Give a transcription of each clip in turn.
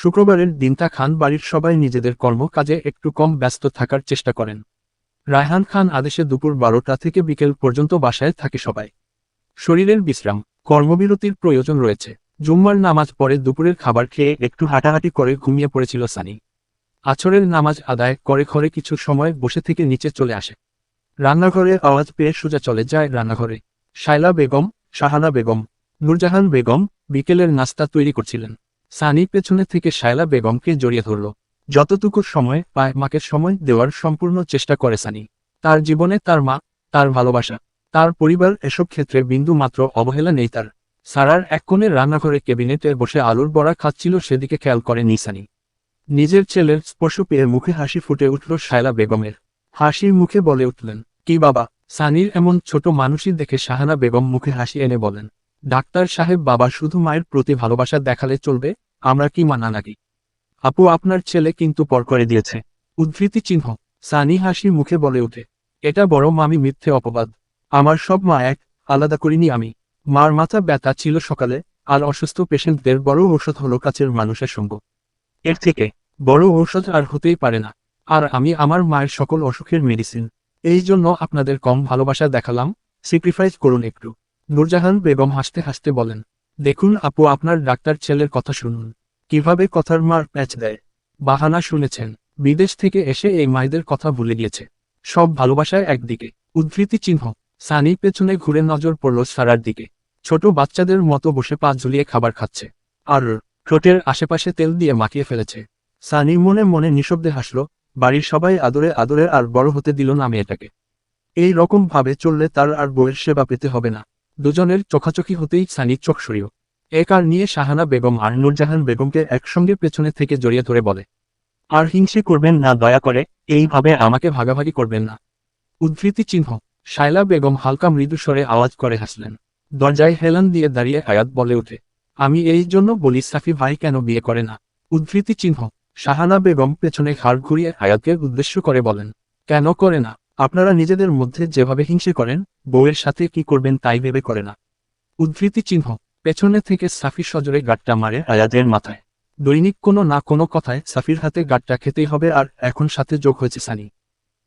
শুক্রবারের দিনটা খান বাড়ির সবাই নিজেদের কর্মকাজে একটু কম ব্যস্ত থাকার চেষ্টা করেন। রায়হান খান আদেশে দুপুর বারোটা থেকে বিকেল পর্যন্ত বাসায় থাকে সবাই। শরীরের বিশ্রাম, কর্মবিরতির প্রয়োজন রয়েছে। জুম্মার নামাজ পরে দুপুরের খাবার খেয়ে একটু হাঁটাহাঁটি করে ঘুমিয়ে পড়েছিল সানি। আছরের নামাজ আদায় করে ঘরে কিছু সময় বসে থেকে নিচে চলে আসে। রান্নাঘরে আওয়াজ পেয়ে সোজা চলে যায় রান্নাঘরে। শায়লা বেগম, শাহানা বেগম, নুরজাহান বেগম বিকেলের নাস্তা তৈরি করছিলেন। সানি পেছনে থেকে শায়লা বেগমকে জড়িয়ে ধরল। যতটুকু সময় পায় মাকে সময় দেওয়ার সম্পূর্ণ চেষ্টা করে সানি। তার জীবনে তার মা, তার ভালোবাসা, তার পরিবার এসব ক্ষেত্রে বিন্দু মাত্র অবহেলা নেই তার। সারার এক কোণে রান্নাঘরে কেবিনেটে বসে আলুর বড়া খাচ্ছিল সেদিকে খেয়াল করে নিসানি নিজের ছেলের স্পর্শ পেয়ে মুখে হাসি ফুটে উঠল শায়লা বেগমের। হাসির মুখে বলে উঠলেন, কি বাবা? সানির এমন ছোট মানুষই দেখে শাহানা বেগম মুখে হাসি এনে বলেন ডাক্তার সাহেব বাবা শুধু মায়ের প্রতি ভালোবাসা দেখালে চলবে, আমরা কি মানা নাকি? আপু, আপনার ছেলে কিন্তু পর করে দিয়েছে। উদ্ধৃতি চিহ্ন। সানি হাসি মুখে বলে ওঠে। এটা বড় মামি মিথ্যে অপবাদ। আমার সব মা এক, আলাদা করিনি আমি। মার মাথা ব্যথা ছিল সকালে, আর অসুস্থ পেশেন্টদের বড় ঔষধ হলো কাছের মানুষের সঙ্গ। এর থেকে বড় ঔষধ আর হতেই পারে না। আর আমি আমার মায়ের সকল অসুখের মেডিসিন এই জন্য আপনাদের কম ভালোবাসা দেখালাম। স্যাক্রিফাইস করুন একটু। নূরজাহান বেগম হাসতে হাসতে বলেন, দেখুন আপু, আপনার ডাক্তার ছেলের কথা শুনুন। কীভাবে কথার মার প্যাচ দেয়। বাহানা শুনেছেন, বিদেশ থেকে এসে এই মায়েদের কথা ভুলে গিয়েছে। সব ভালোবাসায় একদিকে। উদ্ধৃতি চিহ্ন, সানি পেছনে ঘুরে নজর পড়ল সারার দিকে। ছোট বাচ্চাদের মতো বসে পা ঝুলিয়ে খাবার খাচ্ছে। আর ঠোঁটের আশেপাশে তেল দিয়ে মাখিয়ে ফেলেছে। সানি মনে মনে নিঃশব্দে হাসল, বাড়ির সবাই আদরে আদরে আর বড় হতে দিল না মেয়েটাকে। এই রকম ভাবে চললে তার আর বইয়ের সেবা পেতে হবে না। দুজনের চোখাচোখি হতেই সানি চোখ সরিও এ কার নিয়ে শাহানা বেগম আর নূরজাহান বেগমকে একসঙ্গে পেছনে থেকে জড়িয়ে ধরে বলে, আর হিংসে করবেন না, দয়া করে, এইভাবে আমাকে ভাগাভাগি করবেন না। উদ্ধৃতি চিহ্ন, শায়লা বেগম হালকা মৃদু স্বরে আওয়াজ করে হাসলেন। দরজায় হেলান দিয়ে দাঁড়িয়ে আয়াত বলে উঠে আমি এই জন্য বলি, সাফি ভাই কেন বিয়ে করে না? উদ্ধৃতি চিহ্ন, শাহানা বেগম পেছনে ঘাড় ঘুরিয়ে আয়াতকে উদ্দেশ্য করে বলেন, কেন করে না? আপনারা নিজেদের মধ্যে যেভাবে হিংসে করেন, বউয়ের সাথে কি করবেন তাই ভেবে করে না। উদ্ধৃতি চিহ্ন, পেছনে থেকে সাফি সজরে গাটটা মারে আয়াতের মাথায়। দৈনিক কোনো না কোনো কথায় সাফির হাতে গাটটা খেতেই হবে আর এখন সাথে যোগ হয়েছে সানি।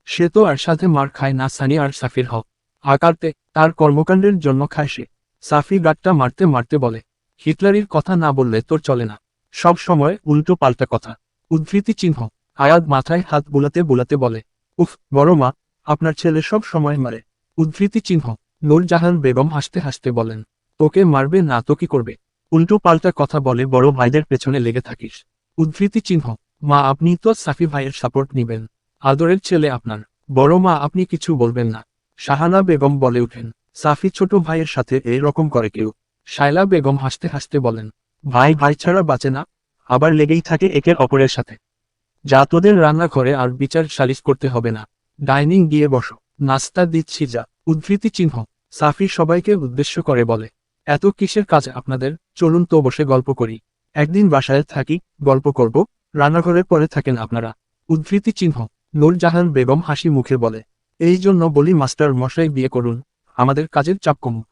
সে তো আর সাথে মার খায় না সানি আর সাফির হক। আকারতে তার কর্মকাণ্ডের জন্য খায় সে। সাফি গাটটা মারতে মারতে বলে, হিটলারির কথা না বললে তোর চলে না। সব সময় উল্টো পাল্টা কথা। উদ্ধৃতি চিহ্ন, আয়াদ মাথায় হাত বুলাতে বুলাতে বলে, উফ, বড় মা আপনার ছেলে সব সময় মারে। উদ্ধৃতি চিহ্ন। নূরজাহান বেগম হাসতে হাসতে বলেন, তোকে মারবে না, তো কি করবে? উল্টো পাল্টা কথা বলে বড় ভাইদের পেছনে লেগে থাকিস। উদ্ধৃতি চিহ্ন, মা, আপনি তো সাফি ভাইয়ের সাপোর্ট নিবেন। আদরের ছেলে আপনার। বড় মা, আপনি কিছু বলবেন না। শাহানা বেগম বলে উঠেন সাফি ছোট ভাইয়ের সাথে এই রকম করে কেউ? শায়লা বেগম হাসতে হাসতে বলেন, ভাই ভাই ছাড়া বাঁচে না। আবার লেগেই থাকে একের অপরের সাথে। যা তোদের রান্নাঘরে আর বিচার সালিশ করতে হবে না। ডাইনিং গিয়ে বসো, নাস্তা দিচ্ছি যা, উদ্ধৃতি চিহ্ন, সাফি সবাইকে উদ্দেশ্য করে বলে। এত কিসের কাজ আপনাদের? চলুন তো বসে গল্প করি। একদিন বাসায় থাকি, গল্প করব রান্নাঘরে পরে থাকেন আপনারা। উদ্ধৃতি চিহ্ন, নূরজাহান বেগম হাসি মুখে বলে, এই জন্য বলি মাস্টার মশাই বিয়ে করুন, আমাদের কাজের চাপ কমুক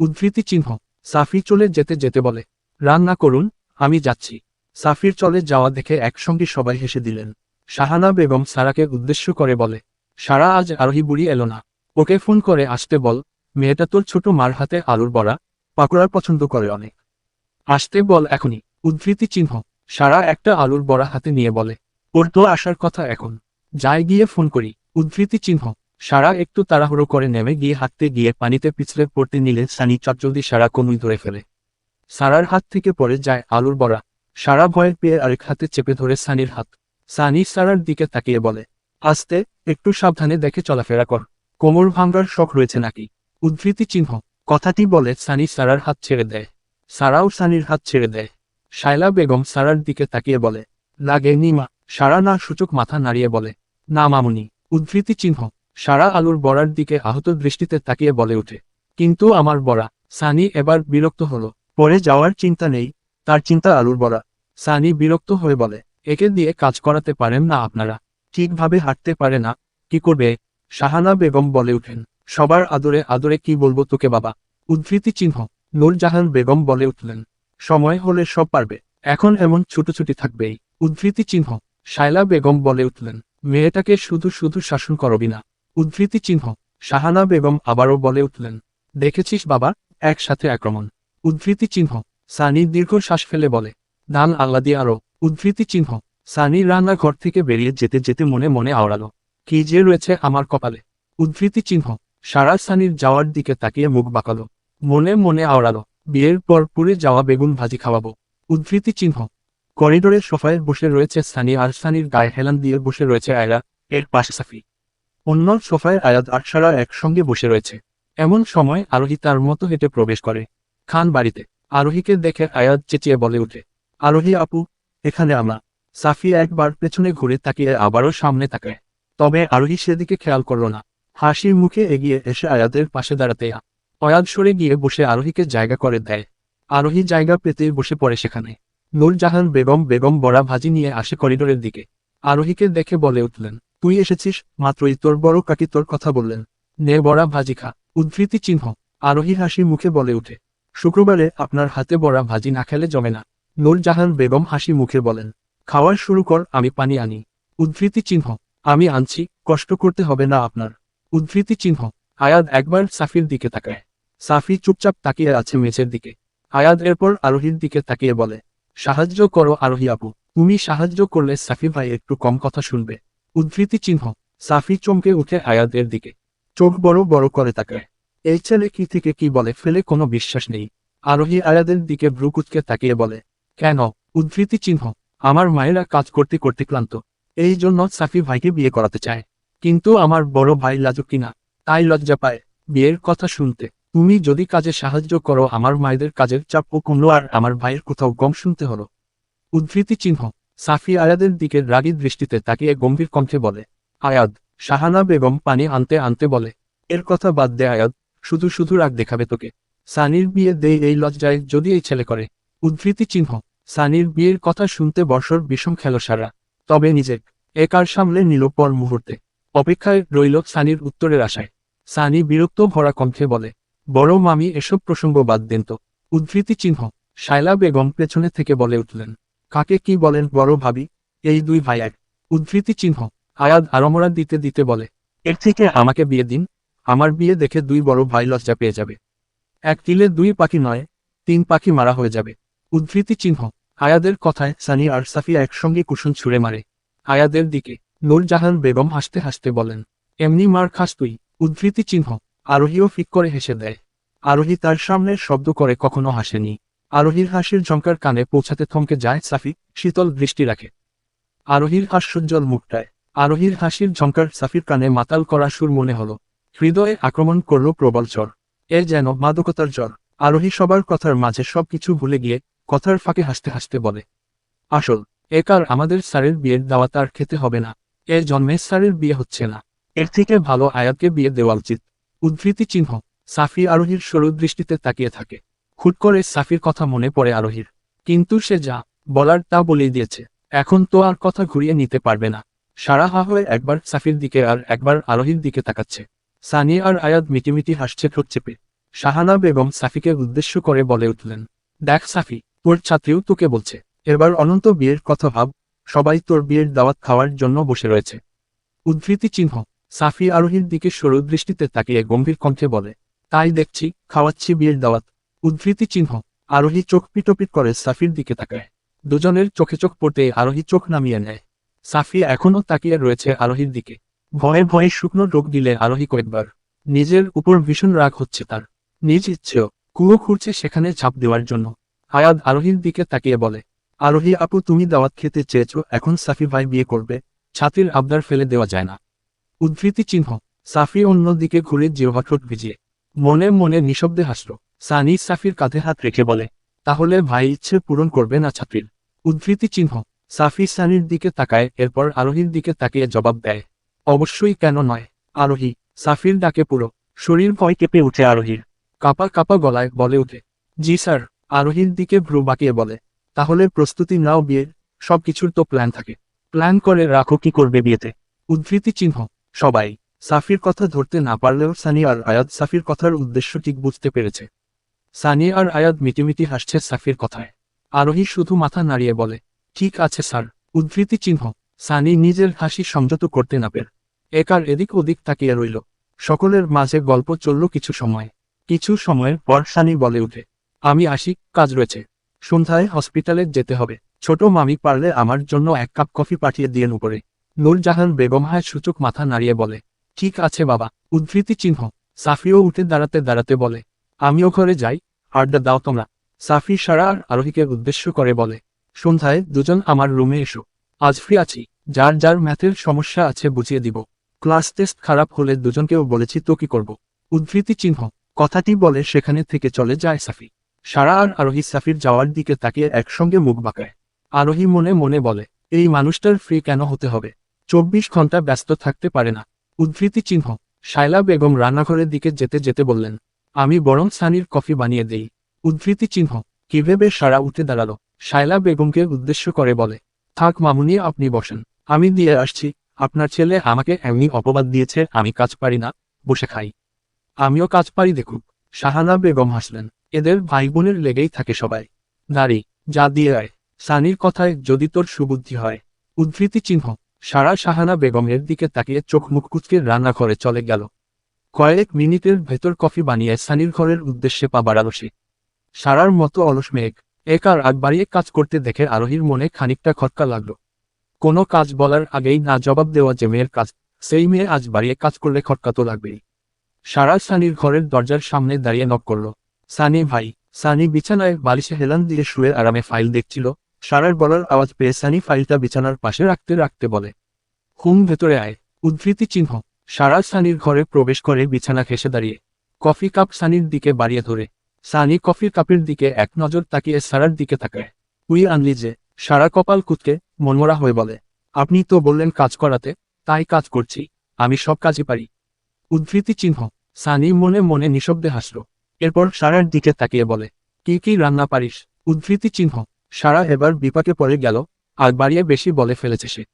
উদ্ধৃতি চিহ্ন, সাফি চলে যেতে যেতে বলে, রান্না করুন, আমি যাচ্ছি। সাফির চলে যাওয়া দেখে একসঙ্গে সবাই হেসে দিলেন। শাহানা বেগম সারাকে উদ্দেশ্য করে বলে, সারা আজ আরোহী বুড়ি এলো না। ওকে ফোন করে আসতে বল, মেয়েটা তোর ছোট মার হাতে আলুর বড়া পাকোড়ার পছন্দ করে অনেক। আসতে বল এখনই, উদ্ধৃতি চিহ্ন। সারা একটা আলুর বড়া হাতে নিয়ে বলে, ওর তো আসার কথা এখন। যাই গিয়ে ফোন করি, উদ্ধৃতি চিহ্ন। সারা একটু তাড়াহুড়ো করে নেমে গিয়ে হাঁটতে গিয়ে পানিতে পিছলে পড়তে নিলে সানি চটজলদি সারা কনুই ধরে ফেলে। সারার হাত থেকে পড়ে যায় আলুর বড়া। সারা ভয় পেয়ে আরেক হাতে চেপে ধরে সানির হাত। সানি সারার দিকে তাকিয়ে বলে, আস্তে, একটু সাবধানে দেখে চলাফেরা কর। কোমর ভাঙ্গার শখ রয়েছে নাকি? উদ্ধৃতি চিহ্ন। কথাটি বলে সানি সারার হাত ছেড়ে দেয়। সারাও সানির হাত ছেড়ে দেয়। শায়লা বেগম সারার দিকে তাকিয়ে বলে, লাগে নিমা সারা না সূচক মাথা নাড়িয়ে বলে, না মামুনি। উদ্ধৃতি চিহ্ন। সারা আলুর বড়ার দিকে আহত দৃষ্টিতে তাকিয়ে বলে ওঠে, কিন্তু আমার বড়া। সানি এবার বিরক্ত হলো পরে যাওয়ার চিন্তা নেই, তার চিন্তা আলুর বড়া। সানি বিরক্ত হয়ে বলে একে দিয়ে কাজ করাতে পারেন না আপনারা। ঠিকভাবে হাঁটতে পারে না, কি করবে? শাহানা বেগম বলে উঠেন, সবার আদরে আদরে কি বলব তোকে বাবা? উদ্ধৃতি চিহ্ন, নূরজাহান বেগম বলে উঠলেন, সময় হলে সব পারবে, এখন এমন ছুটোছুটি থাকবেই। উদ্ধৃতি চিহ্ন, শায়লা বেগম বলে উঠলেন, মেয়েটাকে শুধু শুধু শাসন করবি না। উদ্ধৃতি চিহ্ন, শাহানা বেগম আবারও বলে উঠলেন, দেখেছিস বাবা, একসাথে আক্রমণ। উদ্ধৃতি চিহ্ন সানি দীর্ঘ শ্বাস ফেলে বলে ধান আহ্লাদি আরও উদ্ধৃতি চিহ্ন। সানি রান্নাঘর থেকে বেরিয়ে যেতে যেতে মনে মনে আওড়ালো। কি যে রয়েছে আমার কপালে। উদ্ধৃতি চিহ্ন। সারা সানির যাওয়ার দিকে তাকিয়ে মুখ বাঁকালো। মনে মনে আওড়ালো, বিয়ের পর পুরে যাওয়া বেগুন ভাজি খাওয়াবো। উদ্ধৃতি চিহ্ন। করিডোরের সোফায় বসে রয়েছে সানি আর সানির গায়ে হেলান দিয়ে বসে রয়েছে আয়রা, এর পাশে সাফি। অন্য সোফায় আয়াত আর সারা একসঙ্গে বসে রয়েছে। এমন সময় আরোহী তার মতো হেঁটে প্রবেশ করে। খান বাড়িতে। আরোহীকে দেখে আয়াত চেঁচিয়ে বলে উঠে আরোহী আপু এখানে আমরা সাফি একবার পেছনে ঘুরে তাকিয়ে আবারও সামনে তাকায়। তবে আরোহী সেদিকে খেয়াল করল না। হাসির মুখে এগিয়ে এসে আয়াতের পাশে দাঁড়াতে অয়াদ সরে গিয়ে বসে আরোহীকে জায়গা করে দেয়। আরোহী জায়গা পেতে বসে পড়ে সেখানে। নূরজাহান বেগম বেগম বড়া ভাজি নিয়ে আসে করিডোরের দিকে। আরোহীকে দেখে বলে উঠলেন, তুই এসেছিস? মাত্রই তোর বড় কাকি তোর কথা বললেন। নে বড়া ভাজি খা। উদ্ধৃতি চিহ্ন। আরোহী হাসি মুখে বলে উঠে, শুক্রবারে আপনার হাতে বড়া ভাজি না খেলে জমে না। নূরজাহান বেগম হাসি মুখে বলেন খাওয়ার শুরু কর, আমি পানি আনি। উদ্ধৃতি চিহ্ন, আমি আনছি, কষ্ট করতে হবে না আপনার। উদ্ধৃতি চিহ্ন, আয়াদ একবার সাফির দিকে তাকায়। সাফি চুপচাপ তাকিয়ে আছে মেঝের দিকে। আয়াদ এরপর আরোহীর দিকে তাকিয়ে বলে, সাহায্য করো আরোহী আপু, তুমি সাহায্য করলে সাফি ভাই একটু কম কথা শুনবে। উদ্ধৃতি চিহ্ন, সাফি চমকে উঠে আয়াদের দিকে। চোখ বড় বড় করে তাকায়। এই ছেলে কি থেকে কি বলে ফেলে কোনো বিশ্বাস নেই। আরোহী আয়াদের দিকে ভ্রুকুচকে তাকিয়ে বলে কেন? উদ্ধৃতি চিহ্ন। আমার মায়েরা কাজ করতে করতে ক্লান্ত। এই জন্য সাফি ভাইকে বিয়ে করাতে চায়। কিন্তু আমার বড় ভাই লাজুক কিনা? তাই লজ্জা পায়। বিয়ের কথা শুনতে। তুমি যদি কাজে সাহায্য করো, আমার মায়েদের কাজের চাপ ও কমলো আর আমার ভাইয়ের কোথাও গম শুনতে হলো। উদ্ধৃতি চিহ্ন। সাফি আয়াদের দিকে রাগী দৃষ্টিতে তাকিয়ে গম্ভীর কণ্ঠে বলে, আয়াদ, শাহানা বেগম পানি আনতে আনতে বলে, এর কথা বাদ দে আয়াদ, শুধু শুধু রাগ দেখাবে তোকে। সানির বিয়ে দে এই লজ্জায় যদি এই ছেলে করে। উদ্ধৃতি চিহ্ন। সানির বিয়ের কথা শুনতে বর্ষর বিষম খেল সারা তবে নিজের একার সামলে নিল পর মুহূর্তে। অপেক্ষায় রইল সানির উত্তরের আশায়। সানি বিরক্ত ভরা কণ্ঠে বলে, বড় মামি, এসব প্রসঙ্গ বাদ দেন তো। উদ্ধৃতি চিহ্ন। শায়লা বেগম পেছনে থেকে বলে উঠলেন, কাকে কি বলেন বড় ভাবি? এই দুই ভাই এক। উদ্ধৃতি চিহ্ন। আয়াদ আরমরা দিতে দিতে বলে, এর থেকে আমাকে বিয়ে দিন। আমার বিয়ে দেখে দুই বড় ভাই লজ্জা পেয়ে যাবে। এক তিলে দুই পাখি নয়, তিন পাখি মারা হয়ে যাবে। উদ্ধৃতি চিহ্ন। আয়াদের কথায় সানি আর সাফিয়া একসঙ্গে কুসুন ছুঁড়ে মারে। আয়াদের দিকে নূরজাহান বেগম হাসতে হাসতে বলেন, এমনি মার খাস তুই। উদ্ধৃতি চিহ্ন। আরোহীও ফিক করে হেসে দেয়। আরোহী তার সামনে শব্দ করে কখনো হাসেনি। আরোহীর হাসির ঝঙ্কার কানে পৌঁছাতে থমকে যায় সাফি, শীতল দৃষ্টি রাখে। আরোহীর হাস্যোজ্জ্বল মুখটায়। আরোহীর হাসির ঝঙ্কার সাফির কানে মাতাল করা সুর মনে হলো। হৃদয়ে আক্রমণ করল প্রবল জ্বর। এ যেন মাদকতার জ্বর। আরোহী সবার কথার মাঝে সবকিছু ভুলে গিয়ে কথার ফাঁকে হাসতে হাসতে বলে, আসল একার আমাদের স্যারের বিয়ের দাওয়াত আর খেতে হবে না। এ জন্মে স্যারের বিয়ে হচ্ছে না। এর থেকে ভালো আয়াতকে বিয়ে দেওয়া উচিত। উদ্ধৃতি চিহ্ন, সাফি আরোহীর সরু দৃষ্টিতে তাকিয়ে থাকে। খুট করে সাফির কথা মনে পড়ে আরোহীর। কিন্তু সে যা বলার তা বলেই দিয়েছে। এখন তো আর কথা ঘুরিয়ে নিতে পারবে না। সারা হা হয়ে একবার সাফির দিকে আর একবার আরোহীর দিকে তাকাচ্ছে। সানি আর আয়াত মিটিমিটি হাসছে ঠোঁট চেপে। শাহানা বেগম সাফিকে উদ্দেশ্য করে বলে উঠলেন, দেখ সাফি তোর ছাত্রীও তোকে বলছে। এবার অনন্ত বিয়ের কথা ভাব, সবাই তোর বিয়ের দাওয়াত খাওয়ার জন্য বসে রয়েছে। উদ্ধৃতি চিহ্ন, সাফি আরোহীর দিকে সরু দৃষ্টিতে তাকিয়ে গম্ভীর কণ্ঠে বলে, তাই দেখছি, খাওয়াচ্ছি বিয়ের দাওয়াত। উদ্ধৃতি চিহ্ন, আরোহী চোখ পিটপিট করে সাফির দিকে তাকায়। দুজনের চোখে চোখ পড়তে আরোহী চোখ নামিয়ে নেয়। সাফি এখনও তাকিয়ে রয়েছে আরোহীর দিকে। ভয়ে ভয়ে শুকনো রোগ দিলে আরোহী কয়েকবার। নিজের উপর ভীষণ রাগ হচ্ছে তার। নিজ ইচ্ছেও কুয়ো খুঁড়ছে সেখানে ঝাঁপ দেওয়ার জন্য। আয়াদ আরোহীর দিকে তাকিয়ে বলে, আরোহী আপু, তুমি দাওয়াত খেতে চেয়েছ, এখন সাফি ভাই বিয়ে করবে, ছাতির আবদার ফেলে দেওয়া যায় না। উদ্ধৃতি চিহ্ন, সাফি অন্যদিকে ঘুরে জিহ্বা ঠোঁট ভিজিয়ে, মনে মনে নিঃশব্দে হাসল। সানি সাফির কাঁধে হাত রেখে বলে, তাহলে ভাই ইচ্ছে পূরণ করবে না ছাত্রীর উদ্ধৃতি চিহ্ন, সাফি সানির দিকে তাকায়, এরপর আরোহীর দিকে তাকিয়ে জবাব দেয়, অবশ্যই কেন নয়, আরোহী, সাফির ডাকে পুরো, শরীর ভয় কেঁপে উঠে আরোহীর। কাপা কাপা গলায় বলে উঠে জি স্যার। আরোহীর দিকে ভ্রু বাঁকিয়ে বলে, তাহলে প্রস্তুতি নাও বিয়ের সব কিছুর তো প্ল্যান থাকে। প্ল্যান করে রাখো কি করবে বিয়েতে। উদ্ধৃতি চিহ্ন, সবাই, সাফির কথা ধরতে না পারলেও সানি আর আয়াদ সাফির কথার উদ্দেশ্য ঠিক বুঝতে পেরেছে। সানি আর আয়াদ মিটিমিটি হাসছে সাফির কথায়। আরোহী শুধু মাথা নাড়িয়ে বলে, ঠিক আছে স্যার। উদ্ধৃতি চিহ্ন, সানি নিজের হাসি সংযত করতে না পের। একার এদিক ওদিক তাকিয়ে রইল। সকলের মাঝে গল্প চলল কিছু সময়। কিছু সময়ের পর সানি বলে উঠে আমি আসি কাজ রয়েছে। সন্ধ্যায় হসপিটালে যেতে হবে। ছোট মামি পারলে আমার জন্য এক কাপ কফি পাঠিয়ে দিয়েন উপরে। নূরজাহান বেগম হায় সূচক মাথা নাড়িয়ে বলে, ঠিক আছে বাবা। উদ্ধৃতি চিহ্ন, সাফিও উঠে দাঁড়াতে দাঁড়াতে বলে, আমিও ঘরে যাই, আড্ডা দাও তোমরা। সাফি সারা আর আরোহীকে উদ্দেশ্য করে বলে, সন্ধ্যায় দুজন আমার রুমে এসো। আজ ফ্রি আছি। যার যার ম্যাথের সমস্যা আছে বুঝিয়ে দিব। ক্লাস টেস্ট খারাপ হলে দুজনকেও বলেছি তো কি করব? উদ্ধৃতি চিহ্ন, কথাটি বলে সেখানে থেকে চলে যায় সাফি। সারা আর আরোহী সাফির যাওয়ার দিকে তাকিয়ে একসঙ্গে মুখ বাঁকায়। আরোহী মনে মনে বলে, এই মানুষটার ফ্রি কেন হতে হবে? চব্বিশ ঘণ্টা ব্যস্ত থাকতে পারে না। উদ্ধৃতি চিহ্ন, শায়লা বেগম রান্নাঘরের দিকে যেতে যেতে বললেন, আমি বরং সানির কফি বানিয়ে দেই। উদ্ধৃতি চিহ্ন, কীভাবে সারা উঠে দাঁড়াল? শায়লা বেগমকে উদ্দেশ্য করে বলে, থাক মামুনি, আপনি বসেন। আমি দিয়ে আসছি। আপনার ছেলে আমাকে এমনি অপবাদ দিয়েছে, আমি কাজ পারি না, বসে খাই। আমিও কাজ পারি, দেখুক। শাহানা বেগম হাসলেন এদের ভাই বোনের লেগেই থাকে সবাই। নারী, যা দিয়ে আয়। সানির কথায় যদি তোর সুবুদ্ধি হয়, উদ্ধৃতি চিহ্ন। সারা শাহানা বেগমের দিকে তাকিয়ে চোখ মুখ কুচকে রান্নাঘরে চলে গেল। কয়েক মিনিটের ভেতর কফি বানিয়ে সানির ঘরের উদ্দেশ্যে পা বাড়ালো সে। সারার মতো অলস মেঘ একার আগ বাড়িয়ে কাজ করতে দেখে আরোহীর মনে খানিকটা খটকা লাগল। কোনো কাজ বলার আগেই না জবাব দেওয়া যে মেয়ের কাজ, সেই মেয়ে আজ বাড়িয়ে কাজ করলে খটকা তো লাগবেই। সারা সানির ঘরের দরজার সামনে দাঁড়িয়ে নক করল। সানি ভাই, সানি বিছানায় বালিশে হেলান দিয়ে শুয়ে আরামে ফাইল দেখছিল। সারার বলার আওয়াজ পেয়ে সানি ফাইলটা বিছানার পাশে রাখতে রাখতে বলে হুম ভেতরে আয়, উদ্ধৃতি চিহ্ন। সারা সানির ঘরে প্রবেশ করে বিছানা ঘেসে দাঁড়িয়ে, কফি কাপ সানির দিকে বাড়িয়ে ধরে। সানি কফির কাপের দিকে এক নজর তাকিয়ে সারার দিকে তাকায়। উই আনলি যে, সারা কপাল কুতকে মনমরা হয়ে বলে, আপনি তো বললেন কাজ করাতে, তাই কাজ করছি, আমি সব কাজই পারি। উদ্ধৃতি চিহ্ন। সানি মনে মনে নিঃশব্দে হাসল এরপর সারার দিকে তাকিয়ে বলে, কি কি রান্না পারিস? উদ্ধৃতি চিহ্ন। সারা এবার বিপাকে পড়ে গেল, আর বাড়িয়ে বেশি বলে ফেলেছে সে।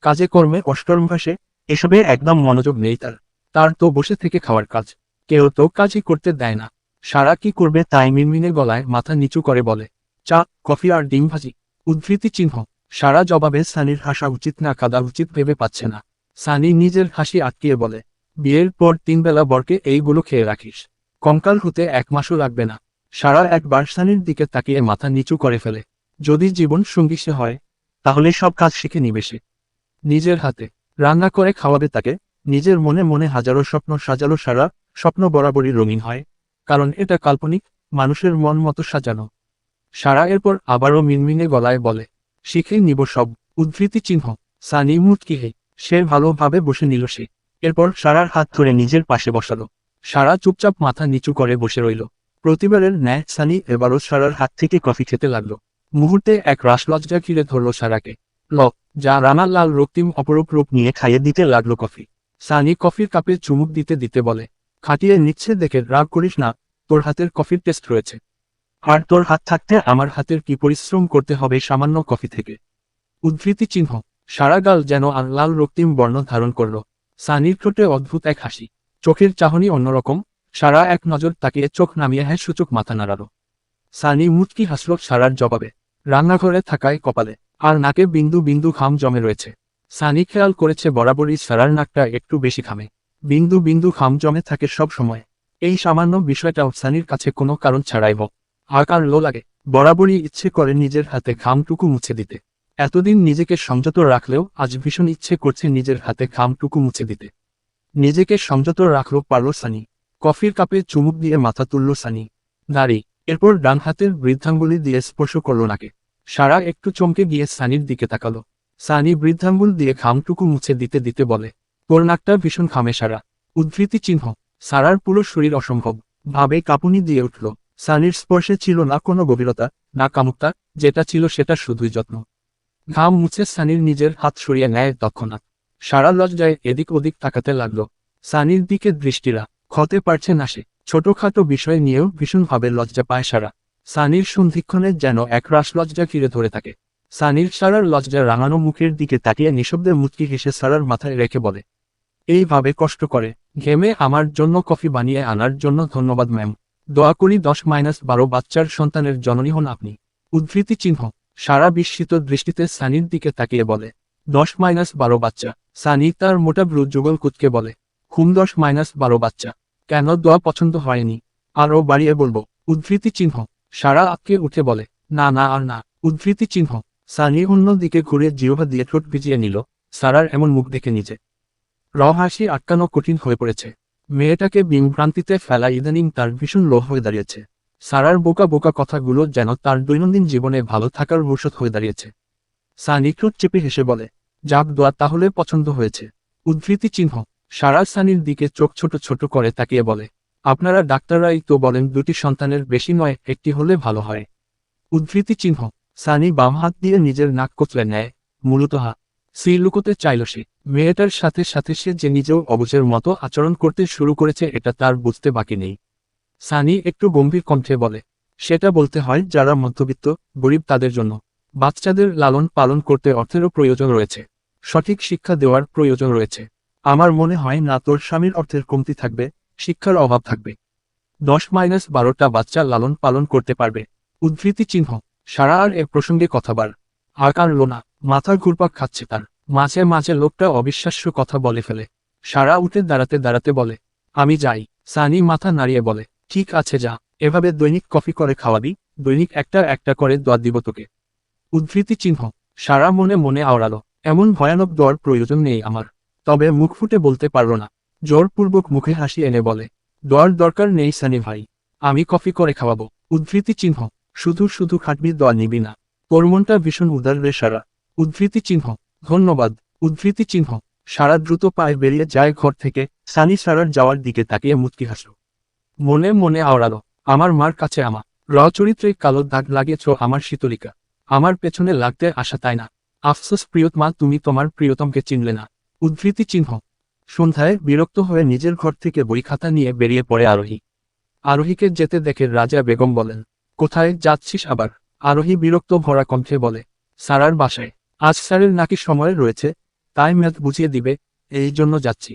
কাজে কর্মে অষ্টম ভাসে এসবে একদম মনোযোগ নেই তার। তার তো বসে থেকে খাওয়ার কাজ। কেউ তো কাজই করতে দেয় না। সারা কি করবে তাই মিনমিনে গলায় মাথা নিচু করে বলে, চা, কফি আর ডিম ভাজি। উদ্ধৃতি চিহ্ন। সারা জবাবে সানির হাসা উচিত না, কাদা উচিত ভেবে পাচ্ছে না। সানি নিজের হাসি আটকিয়ে বলে, বিয়ের পর তিনবেলা বরকে এইগুলো খেয়ে রাখিস। কঙ্কাল হতে এক মাসও লাগবে না। সারা একবার সানির দিকে তাকিয়ে মাথা নিচু করে ফেলে। যদি জীবন সঙ্গী সে হয়, তাহলে সব কাজ শিখে নিবে সে। নিজের হাতে রান্না করে খাওয়াবে তাকে। নিজের মনে মনে হাজারো স্বপ্ন সাজালো সারা। স্বপ্ন বরাবরই রঙিন হয়। কারণ এটা কাল্পনিক, মানুষের মন মতো সাজানো। সারা এরপর আবারও মিনমিনে গলায় বলে, শিখে নিব সব। উদ্ধৃতি চিহ্ন। সানি মুটকিহে সে ভালোভাবে বসে নিল সে। এরপর সারার হাত ধরে নিজের পাশে বসালো। সারা চুপচাপ মাথা নিচু করে বসে রইল। প্রতিবারের ন্যায় সানি এবারও সারার হাত থেকে কফি খেতে লাগল। মুহূর্তে এক রাসলজ্জা ঘিরে ধরল সারাকে। ল, যা রানা লাল রক্তিম অপরূপ রূপ নিয়ে খাইয়ে দিতে লাগল কফি। সানি কফির কাপে চুমুক দিতে দিতে বলে, খাটিয়ে নিচ্ছে দেখে রাগ করিস না, তোর হাতের কফির টেস্ট রয়েছে। আর তোর হাত থাকতে আমার হাতের কি পরিশ্রম করতে হবে সামান্য কফি থেকে? উদ্ধৃতি চিহ্ন, সারা গাল যেন আর লাল রক্তিম বর্ণ ধারণ করল। সানির ঠোঁটে অদ্ভুত এক হাসি। চোখের চাহনি অন্যরকম, সারা এক নজর তাকিয়ে চোখ নামিয়ে হ্যাঁ সূচক মাথা নাড়াল। সানি মুচকি হাসল সারার জবাবে। রান্নাঘরে থাকায় কপালে, আর নাকে বিন্দু বিন্দু ঘাম জমে রয়েছে। সানি খেয়াল করেছে বরাবরই সারার নাকটা একটু বেশি খামে বিন্দু বিন্দু ঘাম জমে থাকে সব সময়। এই সামান্য বিষয়টাও সানির কাছে কোনো কারণ ছাড়াই হোক। আকার লো লাগে, বরাবরই ইচ্ছে করে নিজের হাতে ঘামটুকু মুছে দিতে। এতদিন নিজেকে সংযত রাখলেও আজ ভীষণ ইচ্ছে করছে নিজের হাতে ঘামটুকু মুছে দিতে। নিজেকে সংযত রাখল পারল সানি। কফির কাপে চুমুক দিয়ে মাথা তুলল সানি। দাঁড়ি। এরপর ডান হাতের বৃদ্ধাঙ্গুলি দিয়ে স্পর্শ করল নাকে। সারা একটু চমকে গিয়ে সানির দিকে তাকালো। সানি বৃদ্ধাঙ্গুল দিয়ে ঘামটুকু মুছে দিতে দিতে বলে, তোর নাকটা ভীষণ ঘামে সারা। উদ্ধৃতি চিহ্ন। সারার পুরো শরীর অসম্ভব। ভাবে কাঁপুনি দিয়ে উঠল। সানির স্পর্শে ছিল না কোনো গভীরতা, না কামুকতা, যেটা ছিল সেটা শুধুই যত্ন। ঘাম মুছে সানির নিজের হাত সরিয়ে নেয় তৎক্ষণাৎ। সারা লজ্জায় এদিক ওদিক তাকাতে লাগল। সানির দিকে দৃষ্টিরা ক্ষতে পারছে না সে। ছোটখাটো বিষয় নিয়েও ভীষণভাবে লজ্জা পায় সারা। সানির সন্ধিক্ষণে যেন এক রাস লজ্জা ঘিরে ধরে থাকে। সানির সারার লজ্জা রাঙানো মুখের দিকে তাকিয়ে নিঃশব্দে মুচকি হেসে সারার মাথায় রেখে বলে, এইভাবে কষ্ট করে। ঘেমে আমার জন্য কফি বানিয়ে আনার জন্য ধন্যবাদ, ম্যাম। দোয়া করি দশ মাইনাস বারো বাচ্চার সন্তানের জননী হন আপনি। উদ্ধৃতি চিহ্ন। সারা বিস্মিত দৃষ্টিতে সানির দিকে তাকিয়ে বলে, দশ মাইনাস বারো বাচ্চা। সানি তার মোটা ব্রু যুগল কুতকে বলে হুম দশ মাইনাস বারো বাচ্চা। কেন দোয়া পছন্দ হয়নি? আরও বাড়িয়ে বলব, উদ্ধৃতি চিহ্ন। সারা আঁককে উঠে বলে, না না, আর না, উদ্ধৃতি চিহ্ন। সানি অন্য দিকে ঘুরে জিহ্বা দিয়ে ঠোঁট ভিজিয়ে নিল, সারার এমন মুখ দেখে নিজে। র হাসি আটকানো কঠিন হয়ে পড়েছে। মেয়েটাকে বিভ্রান্তিতে ফেলা ইদানিং তার ভীষণ লোভ হয়ে দাঁড়িয়েছে। সারার বোকা বোকা কথাগুলো যেন তার দৈনন্দিন জীবনে ভালো থাকার ভবিষ্যৎ হয়ে দাঁড়িয়েছে। সানি ঠোঁট চেপে হেসে বলে যাক দোয়া তাহলে পছন্দ হয়েছে। উদ্ধৃতি চিহ্ন, সারা সানির দিকে চোখ ছোট ছোট করে তাকিয়ে বলে, আপনারা ডাক্তাররাই তো বলেন দুটি সন্তানের বেশি নয়, একটি হলে ভালো হয়। উদ্ধৃতি চিহ্ন, সানি বাম হাত দিয়ে নিজের নাক কচলে নেয়, মূলত হা সি লুকোতে চাইল সে, মেয়েটার সাথে সাথে সে যে নিজেও অবুজের মতো আচরণ করতে শুরু করেছে এটা তার বুঝতে বাকি নেই। সানি একটু গম্ভীর কণ্ঠে বলে, সেটা বলতে হয় যারা মধ্যবিত্ত, গরিব তাদের জন্য। বাচ্চাদের লালন পালন করতে অর্থেরও প্রয়োজন রয়েছে। সঠিক শিক্ষা দেওয়ার প্রয়োজন রয়েছে। আমার মনে হয় না তোর স্বামীর অর্থের কমতি থাকবে, শিক্ষার অভাব থাকবে। দশ মাইনাস বারোটা বাচ্চা লালন পালন করতে পারবে। উদ্ধৃতি চিহ্ন, সারা আর এ প্রসঙ্গে কথাবার আর কারল না, মাথা ঘুরপাক খাচ্ছে তার। মাঝে মাঝে লোকটা অবিশ্বাস্য কথা বলে ফেলে। সারা উঠে দাঁড়াতে দাঁড়াতে বলে, আমি যাই। সানি মাথা নাড়িয়ে বলে, ঠিক আছে যা, এভাবে দৈনিক কফি করে খাওয়াবি, দৈনিক একটা একটা করে দোয়া দিব তোকে। উদ্ধৃতি চিহ্ন, সারা মনে মনে আওড়ালো এমন ভয়ানক দর প্রয়োজন নেই আমার। তবে মুখ ফুটে বলতে পারল না। জোরপূর্বক মুখে হাসি এনে বলে দর দরকার নেই সানি ভাই। আমি কফি করে খাওয়াবো। উদ্ধৃতি চিহ্ন। শুধু শুধু খাটবি দোয়া নিবি না। তোর মনটা ভীষণ উদার রে সারা। উদ্ধৃতি চিহ্ন। ধন্যবাদ। উদ্ধৃতি চিহ্ন। সারা দ্রুত পায়ে বেরিয়ে যায় ঘর থেকে। সানি সারার যাওয়ার দিকে তাকিয়ে মুচকি হাসল। মনে মনে আওড়ালো, আমার মার কাছে আমা। র চরিত্রে কালো দাগ লাগিয়েছ আমার শীতলিকা। আমার পেছনে লাগতে আসা তাই না? আফসোস প্রিয়তমা তুমি তোমার প্রিয়তমকে চিনলে না। উদ্ধৃতি চিহ্ন। সন্ধ্যায় বিরক্ত হয়ে নিজের ঘর থেকে বই খাতা নিয়ে বেরিয়ে পড়ে আরোহী। আরোহীকে যেতে দেখে রাজা বেগম বলেন, কোথায় যাচ্ছিস আবার? আরোহী বিরক্ত ভরা কণ্ঠে বলে, সারার বাসায়। আজ স্যারের নাকি সময় রয়েছে, তাই ম্যাথ বুঝিয়ে দিবে, এই জন্য যাচ্ছি।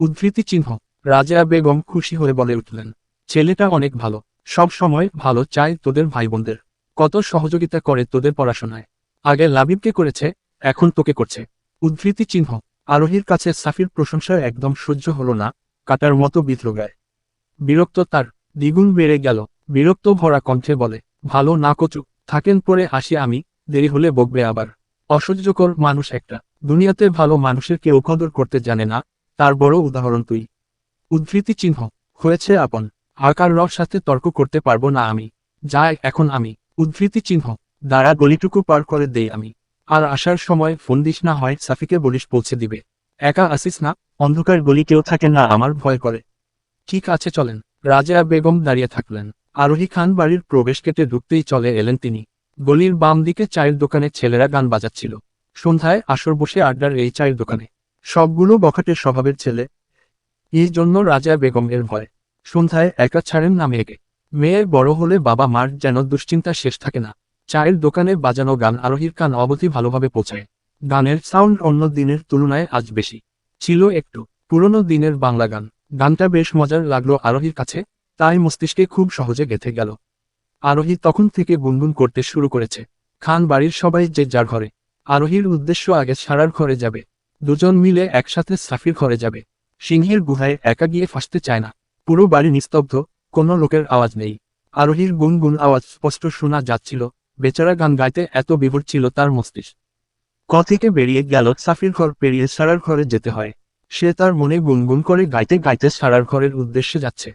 উদ্ধৃতি চিহ্ন। রাজা বেগম খুশি হয়ে বলে উঠলেন, ছেলেটা অনেক ভালো। সব সময় ভালো চায় তোদের ভাই বোনদের কত সহযোগিতা করে তোদের পড়াশোনায়। আগে লাবিবকে করেছে, এখন তোকে করছে। উদ্ধৃতি চিহ্ন। আরোহীর কাছে সাফির প্রশংসা একদম সহ্য হল না, কাটার মতো বিধল বিরক্ত তার, দ্বিগুণ বেড়ে গেল। বিরক্ত ভরা কণ্ঠে বলে, ভালো না কচু, থাকেন পরে আসি আমি, দেরি হলে বকবে আবার। অসহ্যকর মানুষ একটা। দুনিয়াতে ভালো মানুষের কেউ কদর করতে জানে না, তার বড় উদাহরণ তুই। উদ্ধৃতি চিহ্ন। হয়েছে আপন। আকার রর সাথে তর্ক করতে পারব না আমি। যাই এখন আমি। উদ্ধৃতি চিহ্ন। দ্বারা গলিটুকু পার করে দেই আমি। আর আসার সময় ফোন দিস না হয়, সাফিকে বলিস পৌঁছে দিবে। একা আসিস না, অন্ধকার গলি কেউ থাকে না, আমার ভয় করে। ঠিক আছে, চলেন। রাজা বেগম দাঁড়িয়ে থাকলেন। আরোহী খান বাড়ির প্রবেশ কেটে ঢুকতেই চলে এলেন তিনি। গলির বাম দিকে চায়ের দোকানে ছেলেরা গান বাজাচ্ছিল। সন্ধ্যায় আসর বসে আড্ডার এই চায়ের দোকানে। সবগুলো বখাটের স্বভাবের ছেলে। এই জন্য রাজা বেগম এর ভয়। সন্ধ্যায় একা ছাড়েন না মেয়েকে। মেয়ে বড় হলে বাবা মার যেন দুশ্চিন্তা শেষ থাকে না। চায়ের দোকানে বাজানো গান আরোহীর কান অবধি ভালোভাবে পৌঁছায়। গানের সাউন্ড অন্য দিনের তুলনায় আজ বেশি। ছিল একটু পুরনো দিনের বাংলা গান। গানটা বেশ মজার লাগল আরোহীর কাছে, তাই মস্তিষ্কে খুব সহজে গেথে গেল। আরোহী তখন থেকে গুনগুন করতে শুরু করেছে। খান বাড়ির সবাই যে যার ঘরে। আরোহীর উদ্দেশ্য আগে সারার ঘরে যাবে। দুজন মিলে একসাথে সাফির ঘরে যাবে। সিংহের গুহায় একা গিয়ে ফাঁসতে চায় না। পুরো বাড়ি নিস্তব্ধ, কোনো লোকের আওয়াজ নেই। আরোহীর গুনগুন আওয়াজ স্পষ্ট শোনা যাচ্ছিল। বেচারা গান গাইতে এত বিভোর ছিল তার মস্তিষ্ক। ক থেকে বেরিয়ে গেল সাফির ঘর পেরিয়ে সারার ঘরে যেতে হয়। সে তার মনে গুনগুন করে গাইতে গাইতে সারার ঘরের উদ্দেশ্যে যাচ্ছে।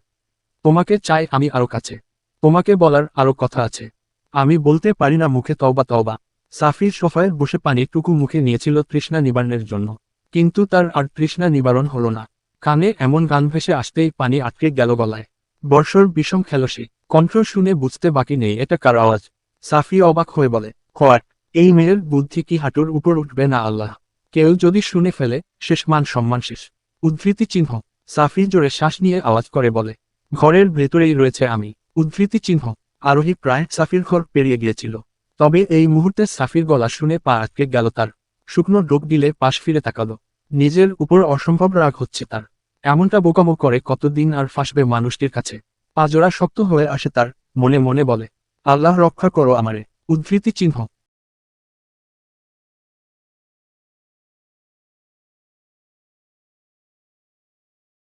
তোমাকে চাই আমি আরও কাছে। তোমাকে বলার আরও কথা আছে। আমি বলতে পারি না মুখে তওবা তওবা। সাফির সোফায় বসে পানিটুকু মুখে নিয়েছিল তৃষ্ণা নিবারণের জন্য। কিন্তু তার আর তৃষ্ণা নিবারণ হলো না। কানে এমন গান ভেসে আসতেই পানি আটকে গেল গলায়। বর্ষর বিষম খেলসি কণ্ঠ শুনে বুঝতে বাকি নেই এটা কার আওয়াজ? সাফি অবাক হয়ে বলে হোয়াট এই মেয়ের বুদ্ধি কি হাঁটুর উপর উঠবে না আল্লাহ? কেউ যদি শুনে ফেলে, শেষ মান সম্মান শেষ। উদ্ধৃতি চিহ্ন। সাফি জোরে শ্বাস নিয়ে আওয়াজ করে বলে, ঘরের ভেতরেই রয়েছে আমি। উদ্ধৃতি চিহ্ন। আরোহী প্রায় সাফির ঘর পেরিয়ে গিয়েছিল। তবে এই মুহূর্তে সাফির গলা শুনে পা আটকে গেল তার। শুকনো ডোক দিলে পাশ ফিরে তাকালো। নিজের উপর অসম্ভব রাগ হচ্ছে তার। এমনটা বোকামো করে কতদিন আর ফাঁসবে মানুষটির কাছে। পাজোড়া শক্ত হয়ে আসে তার। মনে মনে বলে আল্লাহ রক্ষা করো আমারে উদ্ধৃতি চিহ্ন